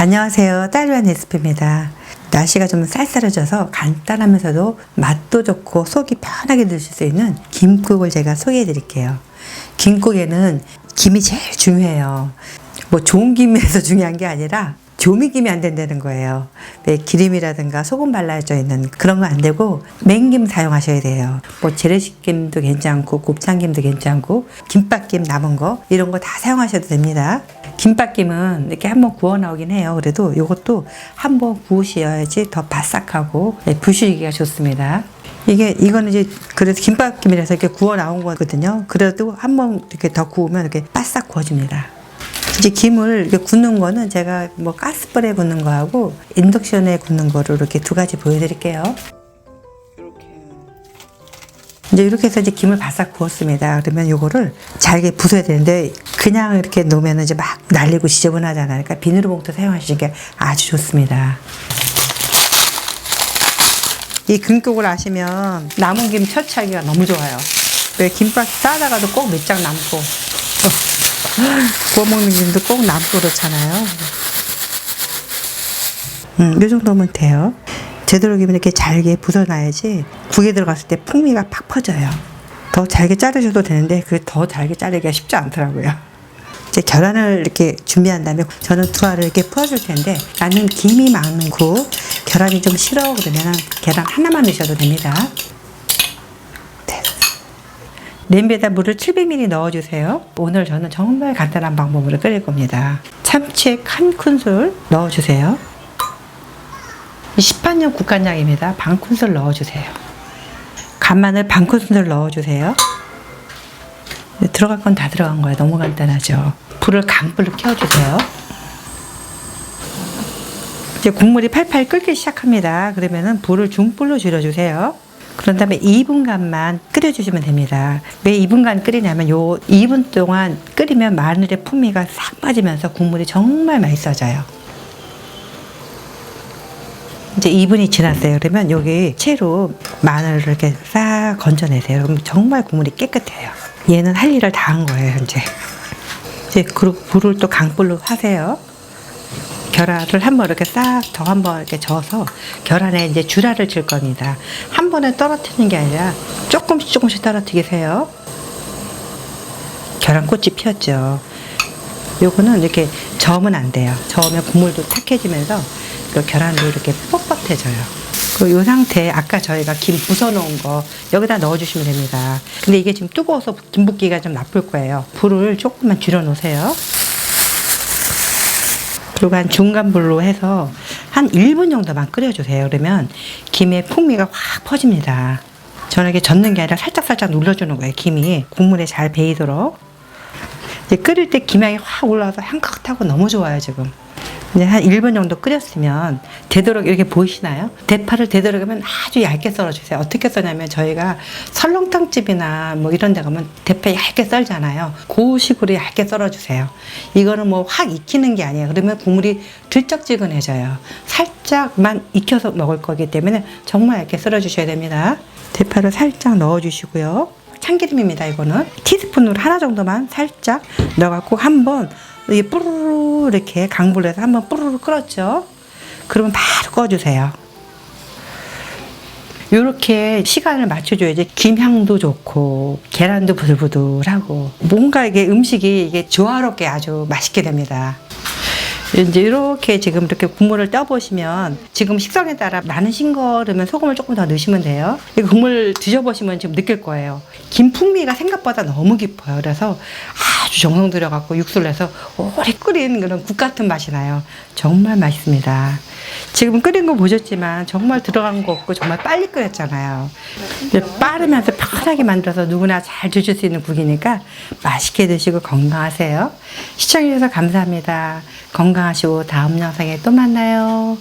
안녕하세요. 딸리안 레시피입니다. 날씨가 좀 쌀쌀해져서 간단하면서도 맛도 좋고 속이 편하게 드실 수 있는 김국을 제가 소개해 드릴게요. 김국에는 김이 제일 중요해요. 뭐 좋은 김에서 중요한 게 아니라 조미김이 안 된다는 거예요. 왜 기름이라든가 소금 발라져 있는 그런 거 안 되고 맹김 사용하셔야 돼요. 뭐 재래식김도 괜찮고 곱창김도 괜찮고 김밥김 남은 거 이런 거 다 사용하셔도 됩니다. 김밥김은 이렇게 한번 구워 나오긴 해요. 그래도 이것도 한번 구우셔야지 더 바삭하고 네, 부수기가 좋습니다. 이게 이거는 이제 그래도 김밥김이라서 이렇게 구워 나온 거거든요. 그래도 한번 이렇게 더 구우면 이렇게 바싹 구워집니다. 이제 김을 이렇게 굽는 거는 제가 뭐 가스불에 굽는 거하고 인덕션에 굽는 거로 이렇게 두 가지 보여드릴게요. 이제 이렇게 해서 이제 김을 바싹 구웠습니다. 그러면 요거를 잘게 부숴야 되는데 그냥 이렇게 놓으면 이제 막 날리고 지저분하잖아요. 그러니까 비누 봉투 사용하시는 게 아주 좋습니다. 이 금국을 아시면 남은 김 처치하기가 너무 좋아요. 왜 김밥 싸다가도 꼭 몇 장 남고 구워 먹는 김도 꼭 남고 그렇잖아요. 음, 이 정도면 돼요. 되도록이면 이렇게 잘게 부숴놔야지 국에 들어갔을 때 풍미가 팍 퍼져요. 더 잘게 자르셔도 되는데 그게 더 잘게 자르기가 쉽지 않더라고요. 이제 계란을 이렇게 준비한 다음에 저는 두 알을 이렇게 풀어줄 텐데 나는 김이 많고 계란이 좀 싫어 그러면 계란 하나만 넣으셔도 됩니다. 냄비에다 물을 700ml 넣어주세요. 오늘 저는 정말 간단한 방법으로 끓일 겁니다. 참치 한 큰술 넣어주세요. 시판용 국간장입니다. 반 큰술 넣어주세요. 간마늘 반 큰술 넣어주세요. 네, 들어갈 건 다 들어간 거예요. 너무 간단하죠. 불을 강불로 켜주세요. 이제 국물이 팔팔 끓기 시작합니다. 그러면은 불을 중불로 줄여주세요. 그런 다음에 2분간만 끓여주시면 됩니다. 왜 2분간 끓이냐면 요 2분 동안 끓이면 마늘의 풍미가 싹 빠지면서 국물이 정말 맛있어져요. 이제 2분이 지났어요. 그러면 여기 채로 마늘을 이렇게 싹 건져내세요. 그럼 정말 국물이 깨끗해요. 얘는 할 일을 다 한 거예요, 현재. 이제 그리고 불을 또 강불로 하세요. 계란을 한번 이렇게 싹 더 한번 이렇게 저어서 계란에 이제 주라를 칠 겁니다. 한 번에 떨어뜨리는 게 아니라 조금씩 조금씩 떨어뜨리세요. 계란꽃이 피었죠. 요거는 이렇게 저으면 안 돼요. 저으면 국물도 탁해지면서 그 계란도 이렇게 뻣뻣해져요. 그리고 이 상태에 아까 저희가 김 부숴놓은 거 여기다 넣어주시면 됩니다. 근데 이게 지금 뜨거워서 김 붓기가 좀 나쁠 거예요. 불을 조금만 줄여놓으세요. 그리고 한 중간 불로 해서 한 1분 정도만 끓여주세요. 그러면 김의 풍미가 확 퍼집니다. 저는 이게 젓는 게 아니라 살짝살짝 눌러주는 거예요. 김이 국물에 잘 배이도록. 이제 끓일 때 김향이 확 올라와서 향긋하고 너무 좋아요, 지금. 이제 한 1분 정도 끓였으면 되도록 이렇게 보이시나요? 대파를 되도록이면 아주 얇게 썰어주세요. 어떻게 써냐면 저희가 설렁탕집이나 뭐 이런 데 가면 대파 얇게 썰잖아요. 그 식으로 얇게 썰어주세요. 이거는 뭐 확 익히는 게 아니에요. 그러면 국물이 들쩍지근해져요. 살짝만 익혀서 먹을 거기 때문에 정말 얇게 썰어주셔야 됩니다. 대파를 살짝 넣어주시고요. 참기름입니다. 이거는 티스푼으로 하나 정도만 살짝 넣어갖고 한번 이게 뿌르르 이렇게 강불에서 한번 뿌르르 끓었죠. 그러면 바로 꺼주세요. 이렇게 시간을 맞춰줘야지 김향도 좋고 계란도 부들부들하고 뭔가 이게 음식이 이게 조화롭게 아주 맛있게 됩니다. 이제 이렇게 지금 이렇게 국물을 떠보시면 지금 식성에 따라 많은 싱거르면 소금을 조금 더 넣으시면 돼요. 이 국물 드셔보시면 지금 느낄 거예요. 김 풍미가 생각보다 너무 깊어요. 그래서 아주 정성 들여갖고 육수를 내서 오래 끓인 그런 국 같은 맛이 나요. 정말 맛있습니다. 지금 끓인 거 보셨지만 정말 들어간 거 없고 정말 빨리 끓였잖아요. 빠르면서 편하게 만들어서 누구나 잘 드실 수 있는 국이니까 맛있게 드시고 건강하세요. 시청해주셔서 감사합니다. 건강하시고 다음 영상에 또 만나요.